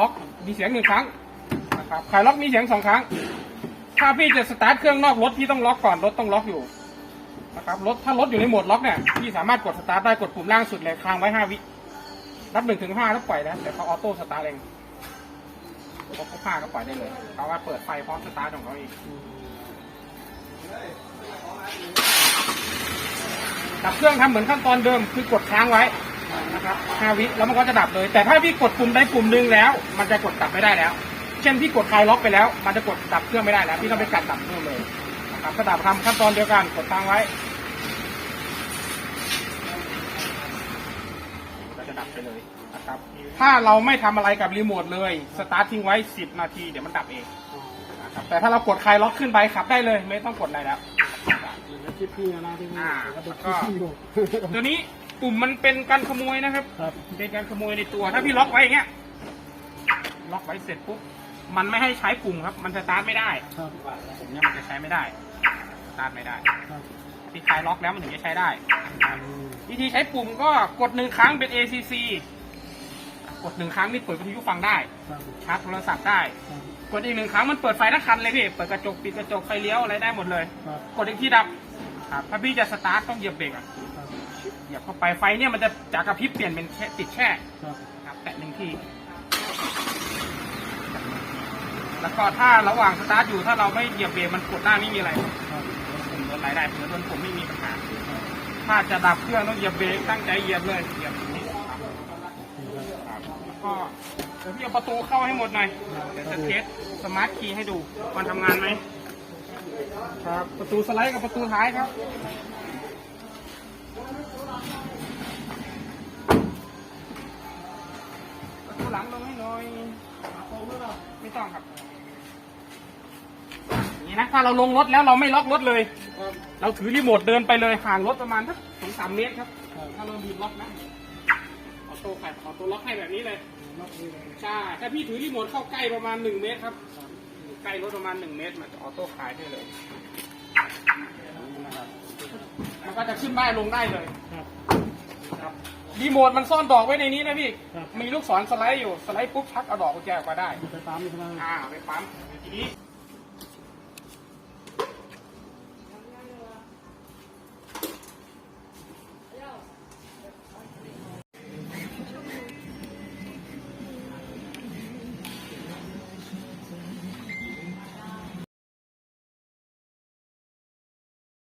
ล็อกมีเสียงหนึ่งครั้งนะครับคลายล็อกมีเสียงสองครั้ง ถ้าพี่จะสตาร์ทเครื่องนอกรถพี่ต้องล็อกก่อนรถต้องล็อกอยู่นะครับรถถ้ารถอยู่ในโหมดล็อกเนี่ยพี่สามารถกดสตาร์ทได้กดปุ่มล่างสุดเลยค้างไว้ห้าวินับหนึ่งถึงห้าแล้วปล่อยนะเดี๋ยวเขาออโต้สตาร์ทเองพอครบห้าก็ปล่อยได้เลยเขาว่าเปิดไฟพร้อมสตาร์ทของเขาเองดับเครื่องทำเหมือนขั้นตอนเดิมคือกดค้างไว้ นะครับห้าวิแล้วมันก็จะดับเลย แต่ถ้าพี่กดปุ่มใดปุ่มหนึ่งแล้ว มันจะกดดับไม่ได้แล้ว เช่นพี่กดคลายล็อกไปแล้ว มันจะกดดับเครื่องไม่ได้แล้วพี่ต้องไปกัดดับเครื่องเลยนะครับก็ดับทำขั้นตอนเดียวกันกดค้างไว้ก็จะดับไปเลยนะครับถ้าเราไม่ทำอะไรกับรีโมทเลยสตาร์ททิ้งไว้ 10 นาทีเดี๋ยวมันดับเองนะครับแต่ถ้าเรากดคลายล็อกขึ้นไปขับได้เลย ไม่ต้องกดอะไรแล้วเหมือนคลิปพี่นะที่พี่อ่าแล้วก็แล้ว ก็คลิปพี่ดูตัวนี้ปุ่มมันเป็นการขโมยนะครับ ครับ เป็นการขโมยในตัว ถ้าพี่ล็อกไว้อย่างเงี้ย ล็อกไว้เสร็จปุ๊บ มันไม่ให้ใช้ปุ่มครับ มันสตาร์ทไม่ได้ครับปุ่มเนี้ยมันจะใช้ไม่ได้ สตาร์ทไม่ได้ ครับที่คลายล็อกแล้วมันถึงจะใช้ได้อืมวิธีใช้ปุ่มก็กดหนึ่งครั้งเป็น ACC กดหนึ่งครั้งนี่เปิดวิทยุฟังได้ ครับชาร์จโทรศัพท์ได้ ครับกดอีกหนึ่งครั้งมันเปิดไฟทั้งคันเลยพี่ เปิดกระจกปิดกระจกไฟเลี้ยวอะไรได้หมดเลย ครับ กดอีกทีดับครับถ้าพี่จะสตาร์ทต้องเหยียบเบรกอะครับ เหยียบเข้าไปไฟเนี่ยมันจะจากกระพริบเปลี่ยนเป็นแค่ติดแช่ครับครับแตะหนึ่งทีแล้วก็ถ้าระหว่างสตาร์ทอยู่ถ้าเราไม่เหยียบเบรกมันกดหน้าไม่มีอะไรครับผมรถไหลได้ผมรถผมไม่มีปัญหาถ้าจะดับเครื่องต้องเหยียบเบรกตั้งใจเหยียบเลยเหยียบตรงนี้ครับครับแล้วก็เดี๋ยวพี่เอาประตูเข้าให้หมดหน่อยเดี๋ยวจะเทสสมาร์ทคีย์ให้ดูมันทำงานไหมครับประตูสไลด์กับประตูท้ายครับ ลังลงให้หน่อยไม่ต้องครับอย่างนี่นะถ้าเราลงรถแล้วเราไม่ล็อกรถเลย เราถือรีโมทเดินไปเลยห่างรถประมาณสักสองสามเมตรครับถ้าเราบีบล็อกนะออโต้ขัดออโต้ล็อกให้แบบนี้เลยล็อกนี่เลยใช่ถ้าพี่ถือรีโมทเข้าใกล้ประมาณหนึ่งเมตรครับใกล้รถประมาณหนึ่งเมตรมันจะออโต้คายให้เลยมันก็จะขึ้นได้ลงได้เลยครับ รับรีโมทมันซ่อนดอกไว้ในนี้นะพี่ ครับ มีลูกศรสไลด์อยู่ สไลด์ปุ๊บชักเอาดอกกุญแจออกมาได้ ไปตามนี่ใช่ไหม อ่าไปปั๊มทีนี้